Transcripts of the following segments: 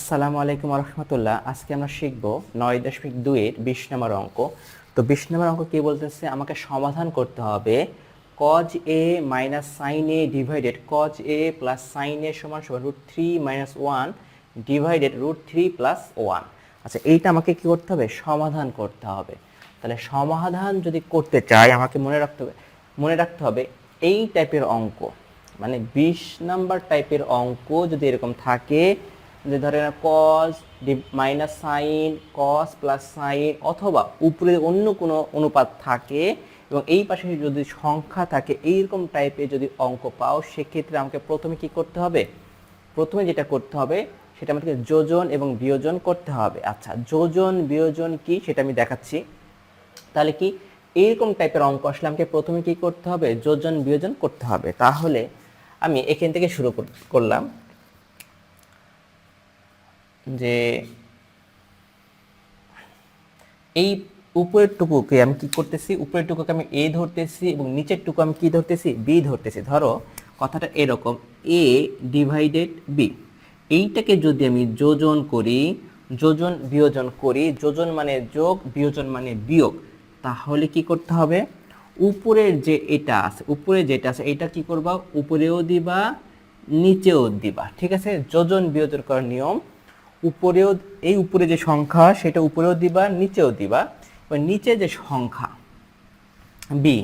আসসালামু আলাইকুম রহমতুল্লাহ আজকে আমরা শিখব নয় দশমিক দুইয়ের বিশ নম্বর অঙ্ক। তো বিশ নম্বর অঙ্ক কী বলতেছে? আমাকে সমাধান করতে হবে cos A minus sine A divided cos A plus sine A সমান সমান root three minus one divided root three plus one আচ্ছা এইটা আমাকে কি করতে হবে? সমাধান করতে হবে। তাহলে সমাধান যদি করতে চাই, আমাকে মনে রাখতে হবে, মনে রাখতে হবে এই টাইপের অঙ্ক মানে বিশ নাম্বার টাইপের অঙ্ক যদি এরকম থাকে যে ধরেন cos minus sine cos plus sine অথবা উপরে অন্য কোনো অনুপাত থাকে এবং এই পাশে যদি সংখ্যা থাকে এইরকম টাইপের যদি অঙ্ক পাও, সেক্ষেত্রে আমাকে প্রথমে কি করতে হবে? প্রথমে যেটা করতে হবে, সেটা আমাকে যোজন এবং বিয়োজন করতে হবে। আচ্ছা যোজন, বিয়োজন কি সেটা আমি দেখাচ্ছি। তাহলে কি? এইরকম টাইপের অঙ্ক আসলে আমাকে প্রথমে কি করতে হবে? যোজন, বিয়োজন করতে হবে। তাহলে আমি এখান থেকে শুরু করলাম। যে এই উপরের টুকুকে আমি কি করতেছি? উপরের টুকুকে আমি এ ধরতেছি এবং নিচের টুকু আমি কি ধরতেছি? বি ধরতেছি। ধরো, কথাটা এরকম, এ ডিভাইডেড বি। এইটাকে যদি আমি যোজন করি, যোজন, বিয়োজন করি, যোজন মানে যোগ, বিয়োজন মানে বিয়োগ, তাহলে কি করতে হবে? উপরের যে এটা আছে উপরে যেটা আছে, এটা কি করবা? উপরেও দিবা, নিচেও দিবা। ঠিক আছে? যোজন, বিয়োজন করার নিয়ম উপরেও, এই উপরে যে সংখ্যা, সেটা উপরেও দিবা, নিচেও দিবা। এবার নিচে যে সংখ্যা বি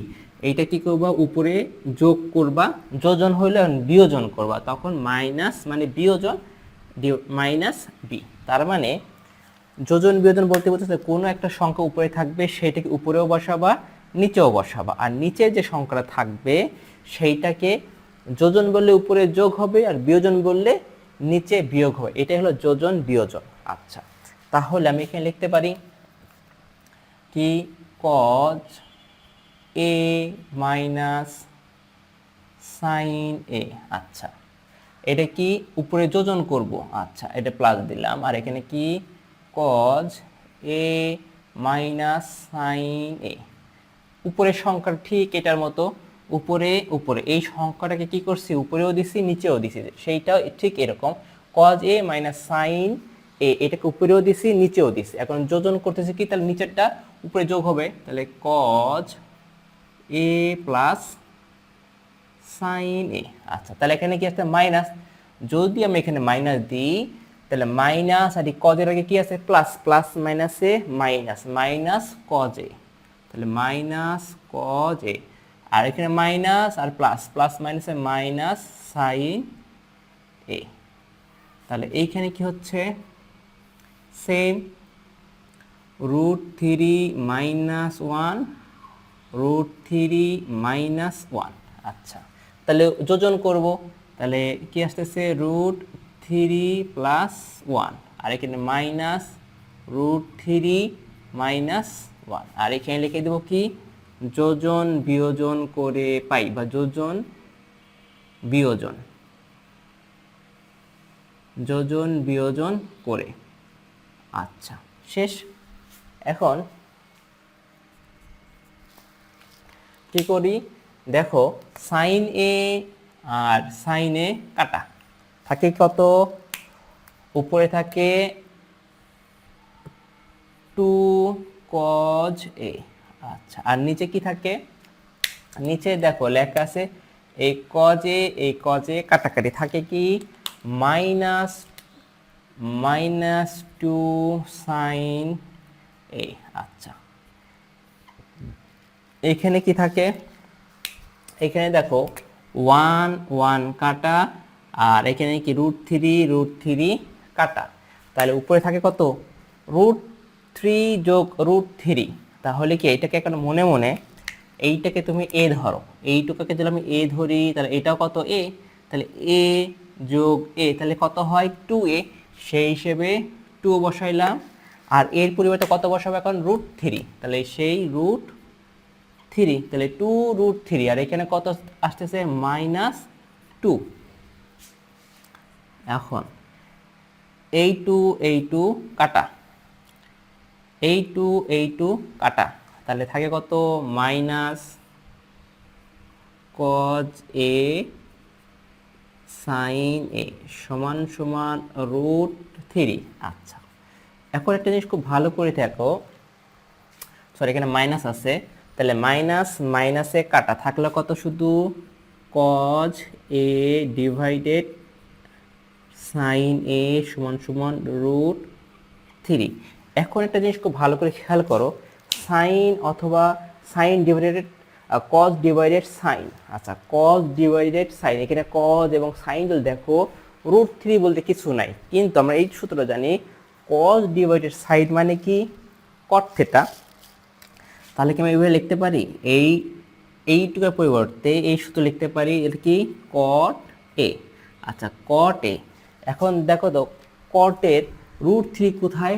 এইটা কি করবা? উপরে যোগ করবা, যোজন হইলে বিয়োজন করবা। তখন মাইনাস মানে বিয়োজন মাইনাস বি তার মানে যোজন বিয়োজন বলতে বলতেছে কোনো একটা সংখ্যা উপরে থাকবে, সেটাকে উপরেও বসাবা, নিচেও বসাবা। আর নিচে যে সংখ্যাটা থাকবে, সেইটাকে যোজন বললে উপরে যোগ হবে, আর বিয়োজন বললে নিচে বিয়োগ হয় এটাই হলো যোজন বিয়োজন। আচ্ছা তাহলে আমি এখানে লিখতে পারি কি cos A minus sine A আচ্ছা এটা কি উপরে যোজন করব? আচ্ছা এটা প্লাস দিলাম। আর এখানে কি? Cos A minus sine A উপরের সংখ্যা ঠিক এটার মতো উপরে উপরে। এই সংখ্যাটাকে কি করছি? উপরেও দিছি, নিচেও দিছি। সেইটাও ঠিক এরকম। Cos A minus sine A এটাকে উপরেও দিছি, নিচেও দিছি। এখন যোজন করতেছি কি? তাহলে নিচেরটা উপরে যোগ হবে। তাহলে cos A plus sine A আচ্ছা তাহলে এখানে কি আছে? মাইনাস যদি আমি এখানে মাইনাস দিই, তাহলে মাইনাস আর কজের আগে কি আছে? প্লাস প্লাস মাইনাসে মাইনাস মাইনাস কজ এ তাহলে মাইনাস কজ এ আর এখানে মাইনাস আর প্লাস প্লাস মাইনাসে মাইনাস সাইন এ তাহলে এইখানে কি হচ্ছে? Same root three minus one root three minus one আচ্ছা তাহলে যোজন করব। তাহলে কি আসতেছে? রুট থ্রি প্লাস ওয়ান আর এখানে minus root three minus one আর এখানে লিখে দেবো কি? যোজন বিয়োজন করে পাই বা যোজন বিয়োজন। যোজন বিয়োজন করে। আচ্ছা শেষ। এখন কি করি? দেখো সাইন এ আর সাইন এ কাটা। থাকে কত? উপরে থাকে টু কজ এ আচ্ছা আর নিচে কি থাকে? নিচে দেখো লেখা আছে এই কজে এই কজে কাটাকাটি। থাকে কি? Minus minus two sine A. আচ্ছা। এখানে কি থাকে? এখানে দেখো, ওয়ান ওয়ান কাটা, আর এখানে কি রুট থ্রি রুট থ্রি কাটা। তাহলে উপরে থাকে কত? রুট থ্রি যোগ রুট থ্রি তাহলে কি এটাকে এখন মনে মনে এইটাকে তুমি এ ধরো। এইটুকাকে যদি আমি এ ধরি, তাহলে এটাও কত এ তাহলে এ যোগ এ তাহলে কত হয়? টু এ সেই হিসেবে টু বসাইলাম। আর এর পরিবর্তে কত বসাবো এখন? রুট থ্রি তাহলে সেই রুট থ্রি তাহলে টু রুট থ্রি আর এখানে কত আসতেছে? মাইনাস টু এখন, এই টু এই টু কাটা। এই টু এই টু কাটা। তাহলে থাকে কত? Minus cos A sine A সমান সমান রুট থ্রি আচ্ছা। এখন একটা জিনিস খুব ভালো করে থাকো সরি এখানে মাইনাস আছে। তাহলে মাইনাস মাইনাসে কাটা। থাকল কত শুধু? Cos A divided sine A সমান সমান রুট থ্রি এখন একটা জিনিস খুব ভালো করে খেয়াল করো, সাইন অথবা sine divided cos divided sine. আচ্ছা কজ ডিভাইডেড সাইন, এখানে কজ এবং সাইন যদি দেখো রুট থ্রি বলতে কিছু নাই। কিন্তু আমরা এই সূত্রটা জানি কজ ডিভাইডেড সাইন মানে কি? কট থেটা তাহলে কি আমি এইভাবে লিখতে পারি? এই, এইটুকুর পরিবর্তে এই সূত্র লিখতে পারি, এটা কি? কট এ আচ্ছা কট এ এখন দেখো তো কটের রুট থ্রি কোথায়?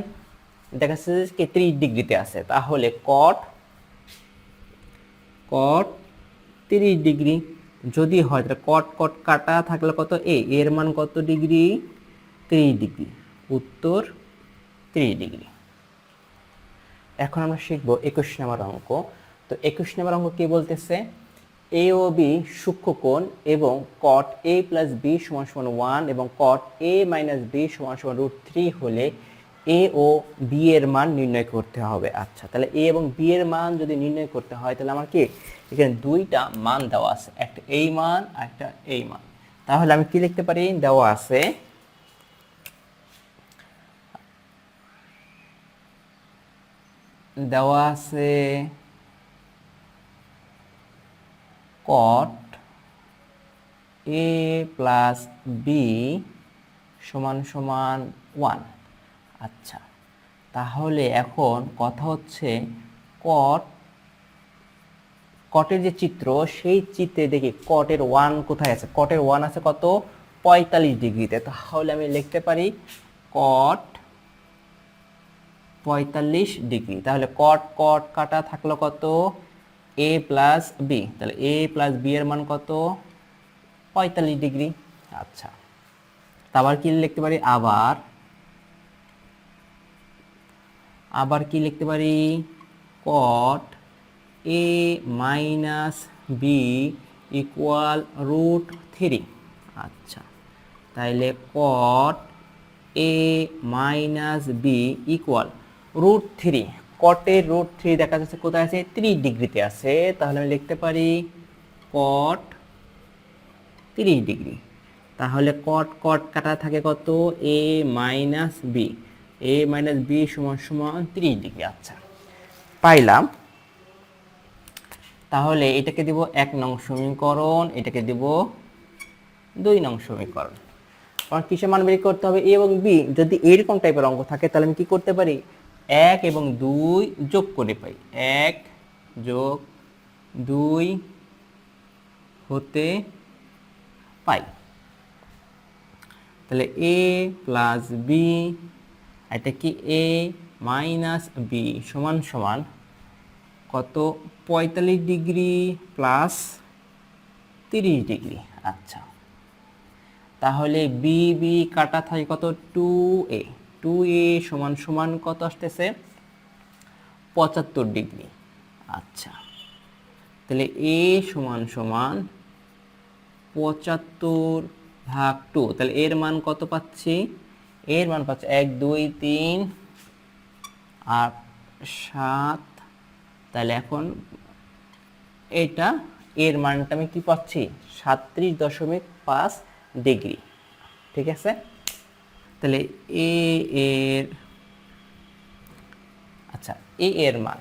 দেখা যাচ্ছে যে ত্রিশ ডিগ্রিতে আছে, তাহলে কট কট তিরিশ ডিগ্রি। যদি হয়, তাহলে কট কট কাটা থাকলে কত? এ এর মান কত ডিগ্রি? ত্রিশ ডিগ্রি। উত্তর, ত্রিশ ডিগ্রি। এখন আমরা শিখব একুশ নম্বর অঙ্ক। তো একুশ নম্বর অঙ্ক কি বলতেছে? এ ও বি সূক্ষ্মকোণ এবং কট এ প্লাস বি সমান সমান ওয়ান এবং কট এ মাইনাস বি সমান সমান রুট থ্রি হলে এ ও বি এর মান নির্ণয় করতে হবে। আচ্ছা তাহলে এ এবং বি এর মান যদি নির্ণয় করতে হয়, তাহলে আমার কি? এখানে দুইটা মান দেওয়া আছে। একটা এই মান আর একটা এই মান। তাহলে আমি কি লিখতে পারি? দেওয়া আছে দেওয়া আছে কট এ প্লাস বি সমান সমান ওয়ান আচ্ছা তাহলে এখন কথা হচ্ছে কট কটের যে চিত্র, সেই চিত্রে দেখি কটের ওয়ান কোথায় আছে? কটের ওয়ান আছে কত? পঁয়তাল্লিশ ডিগ্রিতে। তাহলে আমি লিখতে পারি কট পঁয়তাল্লিশ ডিগ্রি। তাহলে কট কট কাটা থাকল কত? এ প্লাস বি তাহলে এ প্লাস বি এর মান কত? পঁয়তাল্লিশ ডিগ্রি। আচ্ছা আবার কি লিখতে পারি? আবার আবার কি লিখতে পারি? Cot A minus B equal root three আচ্ছা তাইলে cot A minus B equal root three কটের root three দেখা যাচ্ছে কোথায় আছে? ত্রিশ ডিগ্রিতে আছে। তাহলে আমি লিখতে পারি কট তিরিশ ডিগ্রি। তাহলে কট কট কাটা থাকে কত? A minus B A minus B সমান সমান তিরিশ ডিগ্রি আচ্ছা পাইলাম। তাহলে এটাকে দিব এক নং সমীকরণ, এটাকে দিব দুই নং সমীকরণ। কারণ কিসের মান বের করতে হবে? এ এবং বি যদি এরকম টাইপের অঙ্ক থাকে, তাহলে আমি কি করতে পারি? এক এবং দুই যোগ করে পাই। এক যোগ দুই হতে পাই। তাহলে এ প্লাস বি এটা কি এ মাইনাস বি সমান সমান কত? পঁয়তাল্লিশ ডিগ্রি প্লাস তিরিশ ডিগ্রি। আচ্ছা। তাহলে বি বি কাটা থাকে কত? টু এ। টু এ সমান সমান কত আসতেছে? পঁচাত্তর ডিগ্রি। আচ্ছা। তাহলে এ সমান সমান পঁচাত্তর ভাগ টু। তাহলে এর মান কত পাচ্ছি? এর মান পাচ্ছি এক, দুই, তিন আর সাত। তাহলে এখন এটা, এর মানটা আমি কি পাচ্ছি? সাত্রিশ দশমিক পাঁচ ডিগ্রি। ঠিক আছে? তাহলে এ এর আচ্ছা এ এর মান।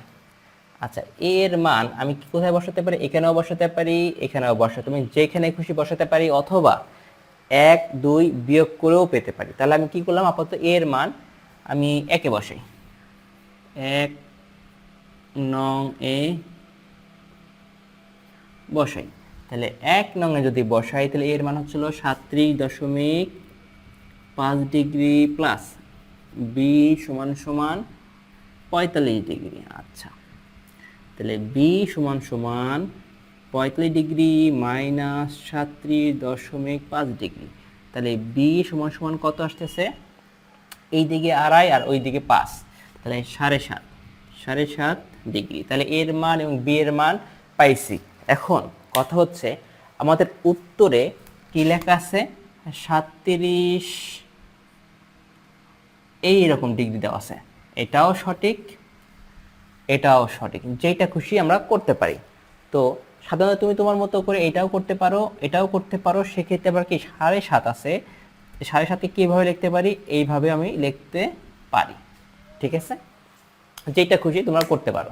আচ্ছা এ এর মান আমি কোথায় বসাতে পারি? এখানেও বসাতে পারি, এখানেও বসাতে তুমি যেখানে খুশি বসাতে পারি, অথবা এক, দুই বিয়োগ করেও পেতে পারি। তাহলে আমি কি করলাম? আপাতত এর মান আমি একে বসাই। এক, নং এ বসাই। তাহলে এক নঙে যদি বসাই, তাহলে এর মান হচ্ছিল সাত্রিশ দশমিক পাঁচ ডিগ্রি প্লাস বি সমান সমান পঁয়তাল্লিশ ডিগ্রি। আচ্ছা। তাহলে বি সমান সমান পঁয়তাল্লিশ ডিগ্রি মাইনাস সাত্রিশ দশমিক পাঁচ ডিগ্রি। তাহলে বি সমান সমান কত আসতেছে? এই দিকে আড়াই আর ওই দিকে পাঁচ। তাহলে সাড়ে সাত সাড়ে সাত ডিগ্রি। তাহলে এর মান এবং বি এর মান পাইছি। এখন কথা হচ্ছে, আমাদের উত্তরে কি লেখা আছে? সাতত্রিশ এই রকম ডিগ্রি দেওয়া আছে। এটাও সঠিক এটাও সঠিক। যেটা খুশি আমরা করতে পারি। তো সাধারণত তুমি তোমার মতো করে এটাও করতে পারো, এটাও করতে পারো, সেক্ষেত্রে আবার কি সাড়ে সাত আছে। সাড়ে সাতে কীভাবে লিখতে পারি? এইভাবে আমি লিখতে পারি। ঠিক আছে? যেটা খুশি তোমরা করতে পারো।